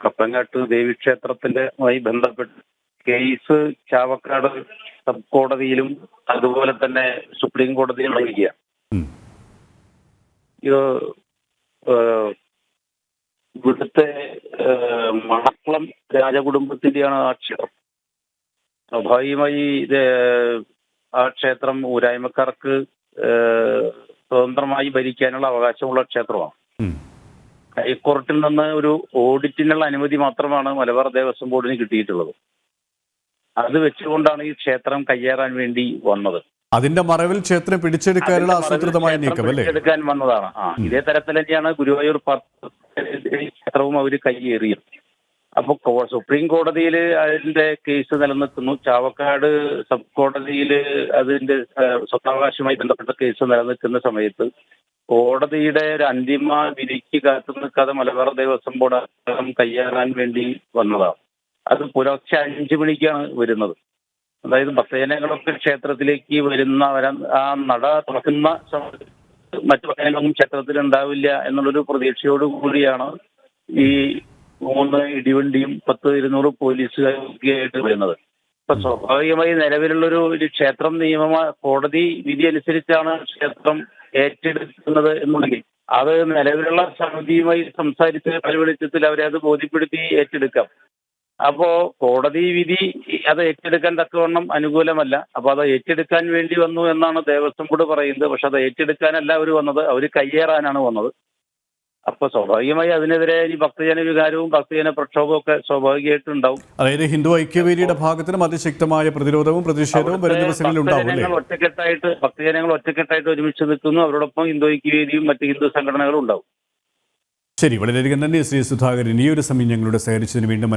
കപ്പങ്ങാട്ട് ദേവീക്ഷേത്രത്തിന്റെ മായി ബന്ധപ്പെട്ട് case Chavakkad sub കോടതിയിലും അതുപോലെ തന്നെ സുപ്രീം കോടതിയിലും ഉം. ഇത് ഇവിടുത്തെ മണക്കുളം രാജകുടുംബത്തിന്റെയാണ് ആ ക്ഷേത്രം സ്വാഭാവികമായി ഇത് ആ ക്ഷേത്രം ഊരായ്മക്കാർക്ക് സ്വതന്ത്രമായി ഭരിക്കാനുള്ള അവകാശമുള്ള ക്ഷേത്രമാണ്. ഹൈക്കോടതിയിൽ നിന്ന് ഒരു ഓഡിറ്റിനുള്ള അനുമതി മാത്രമാണ് മലബാർ ദേവസ്വം ബോർഡിന് കിട്ടിയിട്ടുള്ളത്. അത് വെച്ചുകൊണ്ടാണ് ഈ ക്ഷേത്രം കയ്യേറാൻ വേണ്ടി വന്നത്. അതിന്റെ മറവിൽ ക്ഷേത്രം പിടിച്ചെടുക്കാനുള്ള ആസൂത്രിതമായ നീക്കം അല്ലേ? പിടിച്ചെടുക്കാൻ വന്നതാണ്. ആ ഇതേ തരത്തിൽ തന്നെയാണ് ഗുരുവായൂർ ക്ഷേത്രവും അവർ കയ്യേറിയത്. അപ്പൊ കോ- സുപ്രീം കോടതിയിൽ അതിന്റെ കേസ് നിലനിൽക്കുന്നു. ചാവക്കാട് സബ് കോടതിയിൽ അതിന്റെ സ്വത്താവകാശമായി ബന്ധപ്പെട്ട കേസ് നിലനിൽക്കുന്ന സമയത്ത് കോടതിയുടെ ഒരു അന്തിമ വിധിക്ക് കാത്തു നിൽക്കാതെ മലബാർ ദേവസ്വം ബോർഡ് അത്തരം കയ്യേറാൻ വേണ്ടി വന്നതാണ്. അത് പുലർച്ചെ അഞ്ചു മണിക്കാണ് വരുന്നത്. അതായത് ഭക്തജനങ്ങളൊക്കെ ക്ഷേത്രത്തിലേക്ക് വരുന്ന ആ നട തുറക്കുന്ന മറ്റു ഭക്തജനങ്ങളൊന്നും ക്ഷേത്രത്തിൽ ഉണ്ടാവില്ല എന്നുള്ളൊരു പ്രതീക്ഷയോട് കൂടിയാണ് ഈ മൂന്ന് ഇടിവണ്ടിയും പത്ത് ഇരുന്നൂറ് പോലീസുകാരൊക്കെയായിട്ട് വരുന്നത്. ഇപ്പൊ സ്വാഭാവികമായി നിലവിലുള്ളൊരു ഒരു ക്ഷേത്രം നിയമ കോടതി വിധി അനുസരിച്ചാണ് ക്ഷേത്രം ഏറ്റെടുക്കുന്നത് എന്നുണ്ടെങ്കിൽ അത് നിലവിലുള്ള സമിതിയുമായി സംസാരിച്ച് പല വെളിച്ചത്തിൽ അവരെ അത് ബോധ്യപ്പെടുത്തി ഏറ്റെടുക്കാം. അപ്പോ കോടതി വിധി അത് ഏറ്റെടുക്കാൻ തക്കവണ്ണം അനുകൂലമല്ല. അപ്പൊ അത് ഏറ്റെടുക്കാൻ വേണ്ടി വന്നു എന്നാണ് ദേവസ്വം ബോർഡ് പറയുന്നത്. പക്ഷെ അത് ഏറ്റെടുക്കാനല്ല അവർ വന്നത്. അവർ കയ്യേറാനാണ് വന്നത്. അപ്പൊ സ്വാഭാവികമായി അതിനെതിരെ ഇനി ഭക്തജന വികാരവും ഭക്തജന പ്രക്ഷോഭവും ഒക്കെ സ്വാഭാവികമായിട്ടും ഉണ്ടാവും അതായത് ഹിന്ദു ഐക്യവേദിയുടെ ഭാഗത്തിനും അതിശക്തമായ പ്രതിരോധവും പ്രതിഷേധവും വരും ദിവസങ്ങളിൽ ഉണ്ടാവും ഒറ്റക്കെട്ടായിട്ട് ഭക്തജനങ്ങൾ ഒറ്റക്കെട്ടായിട്ട് ഒരുമിച്ച് നിൽക്കുന്നു. അവരോടൊപ്പം ഹിന്ദു ഐക്യവേദിയും മറ്റ് ഹിന്ദു സംഘടനകളും ഉണ്ടാവും. ശരി വളരെയധികം നന്ദി ശ്രീ സുധാകരൻ. ഈ ഒരു സമയം ഞങ്ങളുടെ സഹകരിച്ചതിന് വീണ്ടും